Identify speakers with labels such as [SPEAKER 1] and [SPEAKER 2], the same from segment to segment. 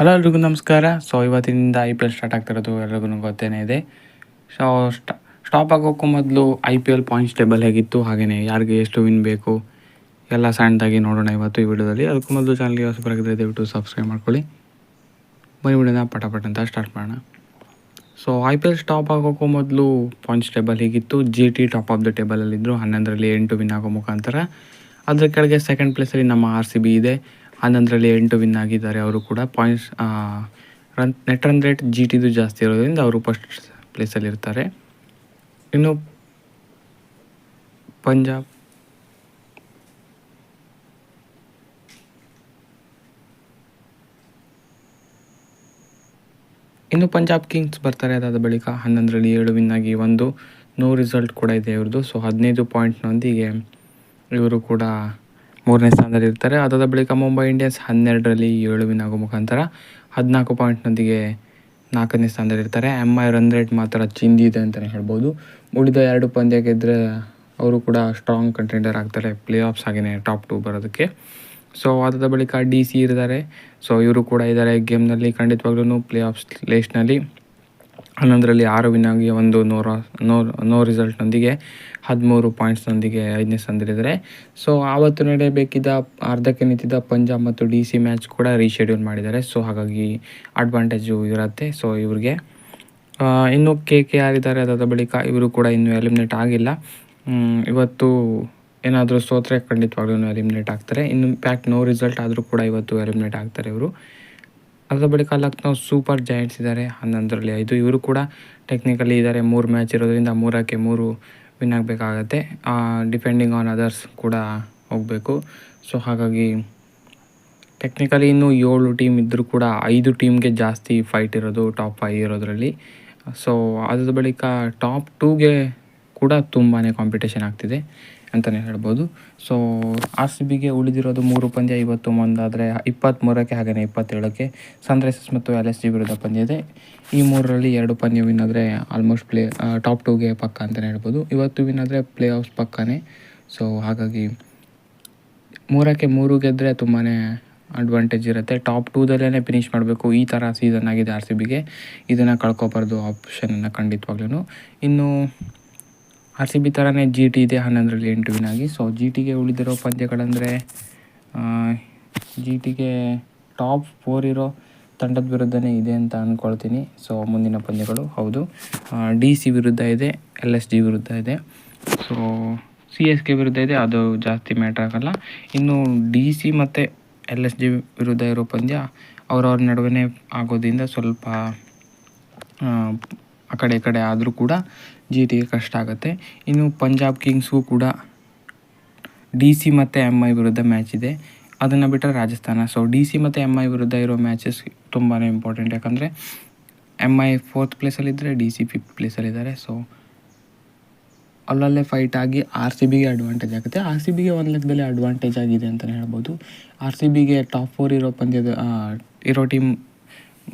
[SPEAKER 1] Hello ಎಲ್ರಿಗೂ ನಮಸ್ಕಾರ. So ಇವತ್ತಿನಿಂದ ಐ ಪಿ ಎಲ್ ಸ್ಟಾರ್ಟ್ ಆಗ್ತಿರೋದು ಎಲ್ರಿಗೂ ಗೊತ್ತೇನೆ ಇದೆ. ಸೊ ಸ್ಟಾಪ್ ಆಗೋಕ್ಕೂ ಮೊದಲು I P L points table ಹೇಗಿತ್ತು? ಹಾಗೆಯೇ ಯಾರಿಗೆ ಎಷ್ಟು ವಿನ್ ಬೇಕು? ಎಲ್ಲ ಸಣ್ಣದಾಗಿ ನೋಡೋಣ ಇವತ್ತು ಈ ವಿಡಿಯೋದಲ್ಲಿ. ಅದಕ್ಕೂ ಮೊದಲು ಚಾನಲ್ಗೆ ಹೊಸಬರಾಗಿದ್ದರೆ ದಯವಿಟ್ಟು ಸಬ್ಸ್ಕ್ರೈಬ್ ಮಾಡ್ಕೊಳ್ಳಿ. ಬನ್ನಿ ವಿಡಿಯೋನ ಪಟ ಪಟ ಅಂತ ಸ್ಟಾರ್ಟ್ ಮಾಡೋಣ. So I P L stop ಆಗೋಕ್ಕೂ ಮೊದಲು ಪಾಯಿಂಟ್ಸ್ ಟೇಬಲ್ ಹೇಗಿತ್ತು? G T top of the ಟೇಬಲಲ್ಲಿದ್ದರು ಹನ್ನೊಂದರಲ್ಲಿ ಎಂಟು ವಿನ್ ಆಗೋ ಮುಖಾಂತರ. ಅದರ ಕೆಳಗೆ ಸೆಕೆಂಡ್ ಪ್ಲೇಸಲ್ಲಿ ನಮ್ಮ ಆರ್ ಸಿ ಬಿ ಇದೆ. ಹನ್ನೊಂದರಲ್ಲಿ ಎಂಟು ವಿನ್ ಆಗಿದ್ದಾರೆ. ಅವರು ಕೂಡ points run net run rate G ಟಿದು ಜಾಸ್ತಿ ಇರೋದ್ರಿಂದ ಅವರು ಫಸ್ಟ್ ಪ್ಲೇಸಲ್ಲಿರ್ತಾರೆ ಇನ್ನು ಪಂಜಾಬ್. ಇನ್ನು ಪಂಜಾಬ್ ಕಿಂಗ್ಸ್ ಬರ್ತಾರೆ ಅದಾದ ಬಳಿಕ ಹನ್ನೊಂದರಲ್ಲಿ ಏಳು ವಿನ್ ಆಗಿ ಒಂದು ನೋ ರಿಸಲ್ಟ್ ಕೂಡ ಇದೆ ಇವ್ರದ್ದು ಸೊ ಹದಿನೈದು ಪಾಯಿಂಟ್ನೊಂದಿಗೆ ಇವರು ಕೂಡ ಮೂರನೇ ಸ್ಥಾನದಲ್ಲಿ ಇರ್ತಾರೆ. ಅದಾದ ಬಳಿಕ ಮುಂಬೈ ಇಂಡಿಯನ್ಸ್ ಹನ್ನೆರಡರಲ್ಲಿ ಏಳು ವಿನ್ ಆಗೋ ಮುಖಾಂತರ ಹದಿನಾಲ್ಕು ಪಾಯಿಂಟ್ನೊಂದಿಗೆ ನಾಲ್ಕನೇ ಸ್ಥಾನದಲ್ಲಿ ಇರ್ತಾರೆ. ಎಂ ಐ ರನ್ ರೇಟ್ ಮಾತ್ರ ಚಿಂದಿದೆ ಅಂತಲೇ ಹೇಳ್ಬೋದು. ಉಳಿದ ಎರಡು ಪಂದ್ಯ ಗೆದ್ದರೆ ಅವರು ಕೂಡ ಸ್ಟ್ರಾಂಗ್ ಕಂಟೆಂಡರ್ ಆಗ್ತಾರೆ. ಪ್ಲೇ ಆಫ್ಸ್ ಹಾಗೆಯೇ ಟಾಪ್ ಟು ಬರೋದಕ್ಕೆ. ಸೊ ಅದಾದ ಬಳಿಕ ಡಿ ಸಿ ಇರ್ತಾರೆ. ಸೊ ಇವರು ಕೂಡ ಇದ್ದಾರೆ. ಗೇಮ್ನಲ್ಲಿ ಖಂಡಿತವಾಗ್ಲೂ ಪ್ಲೇ ಆಫ್ಸ್ ಲೇಸ್ಟ್ನಲ್ಲಿ. ಹನ್ನೊಂದರಲ್ಲಿ ಆರು ವಿನ್ ಆಗಿ ಒಂದು ರಾ ನೋ ನೋ ರಿಸಲ್ಟ್ನೊಂದಿಗೆ ಹದಿಮೂರು ಪಾಯಿಂಟ್ಸ್ನೊಂದಿಗೆ ಐದನೇ ಸ್ಥಾನದಲ್ಲಿದ್ದಾರೆ ಸೊ, ಆವತ್ತು ನಡೆಯಬೇಕಿದ್ದ ಅರ್ಧಕ್ಕೆ ನಿಂತಿದ್ದ ಪಂಜಾಬ್ ಮತ್ತು ಡಿ ಸಿ ಮ್ಯಾಚ್ ಕೂಡ ರೀಶೆಡ್ಯೂಲ್ ಮಾಡಿದ್ದಾರೆ. ಸೊ, ಹಾಗಾಗಿ ಅಡ್ವಾಂಟೇಜು ಇರುತ್ತೆ. ಸೊ, ಇವ್ರಿಗೆ ಇನ್ನು ಕೆ ಕೆ ಆರ್ ಇದ್ದಾರೆ. ಅದಾದ ಬಳಿಕ ಇವರು ಕೂಡ ಇನ್ನೂ ಎಲಿಮಿನೇಟ್ ಆಗಿಲ್ಲ. ಇವತ್ತು ಏನಾದರೂ ಸೋತ್ರೆ ಖಂಡಿತವಾಗ್ಲೂ ಎಲಿಮಿನೇಟ್ ಆಗ್ತಾರೆ. ಇನ್ನು ಪ್ಯಾಕ್ಟ್ ನೋ ರಿಸಲ್ಟ್ ಆದರೂ ಕೂಡ ಇವತ್ತು ಎಲಿಮಿನೇಟ್ ಆಗ್ತಾರೆ ಇವರು. ಅದರ ಬಳಿಕ ಲಕ್ನೋ ಸೂಪರ್ ಜಾಯಿಂಟ್ಸ್ ಇದ್ದಾರೆ. ಹನ್ನೊಂದರಲ್ಲಿ ಐದು ಇವರು ಕೂಡ ಟೆಕ್ನಿಕಲಿ ಇದ್ದಾರೆ. ಮೂರು ಮ್ಯಾಚ್ ಇರೋದರಿಂದ ಮೂರಕ್ಕೆ ಮೂರು ವಿನ್ ಆಗಬೇಕಾಗತ್ತೆ. ಡಿಪೆಂಡಿಂಗ್ ಆನ್ ಅದರ್ಸ್ ಕೂಡ ಹೋಗಬೇಕು. ಸೊ ಹಾಗಾಗಿ ಟೆಕ್ನಿಕಲಿ ಇನ್ನೂ ಏಳು ಟೀಮ್ ಇದ್ದರೂ ಕೂಡ ಐದು ಟೀಮ್ಗೆ ಜಾಸ್ತಿ ಫೈಟ್ ಇರೋದು ಟಾಪ್ ಫೈ ಇರೋದರಲ್ಲಿ. ಸೊ ಅದ್ರ ಬಳಿಕ ಟಾಪ್ ಟೂಗೆ ಕೂಡ ತುಂಬಾ ಕಾಂಪಿಟೇಷನ್ ಆಗ್ತಿದೆ. ಅಂತಲೇ ಹೇಳ್ಬೋದು. ಸೊ ಆರ್ ಸಿ ಬಿಗೆ ಉಳಿದಿರೋದು ಮೂರು ಪಂದ್ಯ ಇವತ್ತು ಒಂದಾದರೆ ಇಪ್ಪತ್ತ್ಮೂರಕ್ಕೆ ಹಾಗೆಯೇ ಇಪ್ಪತ್ತೇಳಕ್ಕೆ ಸನ್ರೈಸರ್ಸ್ ಮತ್ತು ಎಲ್ ಎಸ್ ಜಿ ವಿರುದ್ಧ ಪಂದ್ಯ ಇದೆ. ಈ ಮೂರರಲ್ಲಿ ಎರಡು ಪಂದ್ಯ ವಿನ್ ಆದರೆ ಆಲ್ಮೋಸ್ಟ್ ಪ್ಲೇ ಟಾಪ್ ಟೂಗೆ ಪಕ್ಕ ಅಂತಲೇ ಹೇಳ್ಬೋದು. ಇವತ್ತು ವಿನ್ ಆದರೆ ಪ್ಲೇ ಆಫ್ಸ್ ಪಕ್ಕನೇ. ಸೊ ಹಾಗಾಗಿ ಮೂರಕ್ಕೆ ಮೂರು ಗೆದ್ದರೆ ತುಂಬಾ ಅಡ್ವಾಂಟೇಜ್ ಇರುತ್ತೆ. ಟಾಪ್ ಟೂದಲ್ಲೇ ಫಿನಿಷ್ ಮಾಡಬೇಕು. ಈ ಥರ ಸೀಸನ್ ಆಗಿದೆ ಆರ್ ಸಿ ಬಿಗೆ ಇದನ್ನು ಕಳ್ಕೊಬಾರ್ದು ಆಪ್ಷನನ್ನು ಖಂಡಿತವಾಗ್ಲೂ ಇನ್ನು ಆರ್ ಸಿ ಬಿ ಥರನೇ ಜಿ ಟಿ ಇದೆ ಹನ್ನೊಂದರಲ್ಲಿ ಎಂಟು ವಿನ್ ಆಗಿ. ಸೊ ಜಿ ಟಿಗೆ ಉಳಿದಿರೋ ಪಂದ್ಯಗಳಂದರೆ ಜಿ ಟಿಗೆ ಟಾಪ್ ಫೋರ್ ಇರೋ ತಂಡದ ವಿರುದ್ಧನೇ ಇದೆ ಅಂತ ಅಂದ್ಕೊಳ್ತೀನಿ ಸೊ ಮುಂದಿನ ಪಂದ್ಯಗಳು, ಹೌದು. ಡಿ ಸಿ ವಿರುದ್ಧ ಇದೆ ಎಲ್ ಎಸ್ ಜಿ ವಿರುದ್ಧ ಇದೆ. ಸೊ ಸಿ ಎಸ್ ಕೆ ವಿರುದ್ಧ ಇದೆ, ಅದು ಜಾಸ್ತಿ ಮ್ಯಾಟ್ರ್ ಆಗೋಲ್ಲ. ಇನ್ನು ಡಿ ಸಿ ಮತ್ತು ಎಲ್ ಎಸ್ ಜಿ ವಿರುದ್ಧ ಇರೋ ಪಂದ್ಯ ಅವರವ್ರ ನಡುವೆ ಆಗೋದ್ರಿಂದ ಸ್ವಲ್ಪ ಆ ಕಡೆ ಈ ಕಡೆ ಆದರೂ ಕೂಡ ಜಿ ಟಿಗೆ ಕಷ್ಟ ಆಗುತ್ತೆ. ಇನ್ನು ಪಂಜಾಬ್ ಕಿಂಗ್ಸ್ಗೂ ಕೂಡ ಡಿ ಸಿ ಮತ್ತು ಎಂ ಐ ವಿರುದ್ಧ ಮ್ಯಾಚ್ ಇದೆ. ಅದನ್ನು ಬಿಟ್ಟರೆ ರಾಜಸ್ಥಾನ. ಸೊ ಡಿ ಸಿ ಮತ್ತು ಎಂ ಐ ವಿರುದ್ಧ ಇರೋ ಮ್ಯಾಚಸ್ ತುಂಬಾ ಇಂಪಾರ್ಟೆಂಟ್ ಯಾಕಂದರೆ ಎಂ ಐ ಫೋರ್ತ್ ಪ್ಲೇಸಲ್ಲಿದ್ದರೆ ಡಿ ಸಿ ಫಿಫ್ತ್ ಪ್ಲೇಸಲ್ಲಿದ್ದಾರೆ ಸೊ ಅಲ್ಲಲ್ಲೇ ಫೈಟ್ ಆಗಿ ಆರ್ ಸಿ ಬಿಗೆ ಅಡ್ವಾಂಟೇಜ್ ಆಗುತ್ತೆ. ಆರ್ ಸಿ ಬಿಗೆ ಒಂದು ಲೆಕ್ಕದಲ್ಲಿ ಅಡ್ವಾಂಟೇಜ್ ಆಗಿದೆ ಅಂತಲೇ ಹೇಳ್ಬೋದು. ಆರ್ ಸಿ ಬಿಗೆ ಟಾಪ್ ಫೋರ್ ಇರೋ ಪಂದ್ಯದ ಇರೋ ಟೀಮ್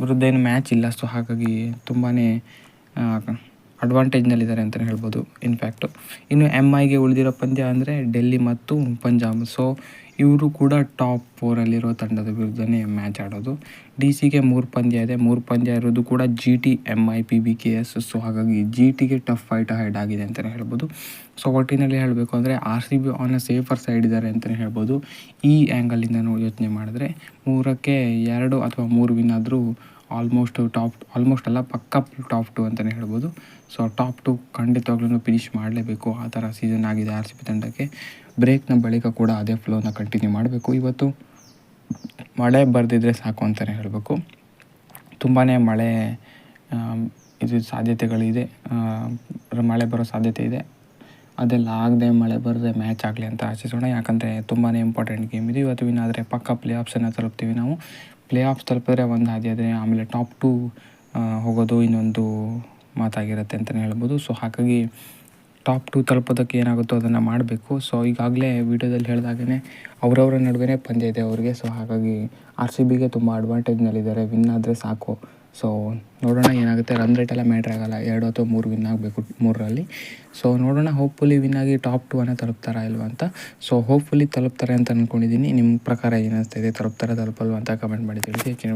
[SPEAKER 1] ವಿರುದ್ಧ ಏನು ಮ್ಯಾಚ್ ಇಲ್ಲ. ಸೊ ಹಾಗಾಗಿ ತುಂಬಾ ಅಡ್ವಾಂಟೇಜ್ನಲ್ಲಿದ್ದಾರೆ ಅಂತಲೇ ಹೇಳ್ಬೋದು ಇನ್ಫ್ಯಾಕ್ಟು ಇನ್ನು ಎಂ ಐಗೆ ಉಳಿದಿರೋ ಪಂದ್ಯ ಅಂದರೆ ಡೆಲ್ಲಿ ಮತ್ತು ಪಂಜಾಬ್. ಸೊ ಇವರು ಕೂಡ ಟಾಪ್ ಫೋರಲ್ಲಿರೋ ತಂಡದ ವಿರುದ್ಧನೇ ಮ್ಯಾಚ್ ಆಡೋದು. ಡಿ ಸಿಗೆ ಮೂರು ಪಂದ್ಯ ಇದೆ. ಮೂರು ಪಂದ್ಯ ಇರೋದು ಕೂಡ G T M I P B K S so ಹಾಗಾಗಿ ಜಿ ಟಿಗೆ ಟಫ್ ಫೈಟ್ ಹೈಡ್ ಆಗಿದೆ ಅಂತಲೇ ಹೇಳ್ಬೋದು. ಸೊ ಒಟ್ಟಿನಲ್ಲಿ ಹೇಳಬೇಕು ಅಂದರೆ R C B on a safer side ಇದ್ದಾರೆ ಅಂತಲೇ ಹೇಳ್ಬೋದು. ಈ ಆ್ಯಂಗಲಿಂದ ನಾವು ಯೋಚನೆ ಮಾಡಿದ್ರೆ ಮೂರಕ್ಕೆ ಎರಡು ಅಥವಾ ಮೂರು ವಿನ್ ಆದರೂ ಆಲ್ಮೋಸ್ಟ್ ಟಾಪ್, ಆಲ್ಮೋಸ್ಟ್ ಅಲ್ಲ, ಪಕ್ಕ ಟಾಪ್ ಟು ಅಂತಲೇ ಹೇಳ್ಬೋದು. ಸೊ ಟಾಪ್ ಟು ಖಂಡಿತವಾಗ್ಲೂ ಫಿನಿಷ್ ಮಾಡಲೇಬೇಕು. ಆ ಥರ ಸೀಸನ್ ಆಗಿದೆ ಆರ್ ಸಿ ಬಿ ತಂಡಕ್ಕೆ ಬ್ರೇಕ್ನ ಬಳಿಕ ಕೂಡ ಅದೇ ಫ್ಲೋನ ಕಂಟಿನ್ಯೂ ಮಾಡಬೇಕು. ಇವತ್ತು ಮಳೆ ಬರೆದಿದ್ರೆ ಸಾಕು ಅಂತಲೇ ಹೇಳಬೇಕು. ತುಂಬಾ ಮಳೆ ಇದು ಸಾಧ್ಯತೆಗಳಿದೆ. ಮಳೆ ಬರೋ ಸಾಧ್ಯತೆ ಇದೆ. ಅದೆಲ್ಲ ಆಗದೆ ಮಳೆ ಬರದೆ ಮ್ಯಾಚ್ ಆಗಲಿ ಅಂತ ಆಶಿಸೋಣ ಯಾಕಂದರೆ ತುಂಬಾ ಇಂಪಾರ್ಟೆಂಟ್ ಗೇಮ್ ಇದು. ಇವತ್ತು ವಿನ್ ಆದರೆ ಪಕ್ಕ ಪ್ಲೇ ಆಫ್ಸನ್ನು ತಲುಪ್ತೀವಿ ನಾವು. ಪ್ಲೇ ಆಫ್ ತಲುಪಿದ್ರೆ ಒಂದು ಹಾದಿ ಆದರೆ ಆಮೇಲೆ ಟಾಪ್ ಟು ಹೋಗೋದು ಇನ್ನೊಂದು ಮಾತಾಗಿರುತ್ತೆ ಅಂತಲೇ ಹೇಳ್ಬೋದು. ಸೊ ಹಾಗಾಗಿ ಟಾಪ್ ಟು ತಲುಪೋದಕ್ಕೆ ಏನಾಗುತ್ತೋ ಅದನ್ನು ಮಾಡಬೇಕು. ಸೊ ಈಗಾಗಲೇ ವೀಡಿಯೋದಲ್ಲಿ ಹೇಳಿದಾಗೇ ಅವರವರ ನಡುವೆ ಪಂದ್ಯ ಇದೆ ಅವರಿಗೆ. ಸೊ ಹಾಗಾಗಿ ಆರ್ ಸಿ ಬಿಗೆ ತುಂಬ ಅಡ್ವಾಂಟೇಜ್ನಲ್ಲಿದ್ದಾರೆ ವಿನ್ ಆದರೆ ಸಾಕು. ಸೊ ನೋಡೋಣ ಏನಾಗುತ್ತೆ. ರನ್ ರೇಟ್ ಎಲ್ಲ ಮ್ಯಾಟ್ರ್ ಆಗೋಲ್ಲ. ಎರಡು ಅಥವಾ ಮೂರು ವಿನ್ ಆಗಬೇಕು ಮೂರರಲ್ಲಿ. ಸೊ ನೋಡೋಣ. ಹೋಪ್ಫುಲಿ ವಿನ್ ಆಗಿ ಟಾಪ್ ಟು ಅನ್ನ ತಲುಪ್ತಾರಾ ಇಲ್ವಾ ಅಂತ. ಸೊ ಹೋಪ್ಫುಲಿ ತಲುಪ್ತಾರೆ ಅಂತ ಅಂದ್ಕೊಂಡಿದ್ದೀನಿ ನಿಮ್ಮ ಪ್ರಕಾರ ಏನಿಸ್ತಾ ಇದೆ? ತಲುಪ್ತಾರೆ, ತಲುಪಲ್ವ ಅಂತ ಕಮೆಂಟ್ ಮಾಡಿ ತಿಳಿಸಿ. ಹೆಚ್ಚಿನ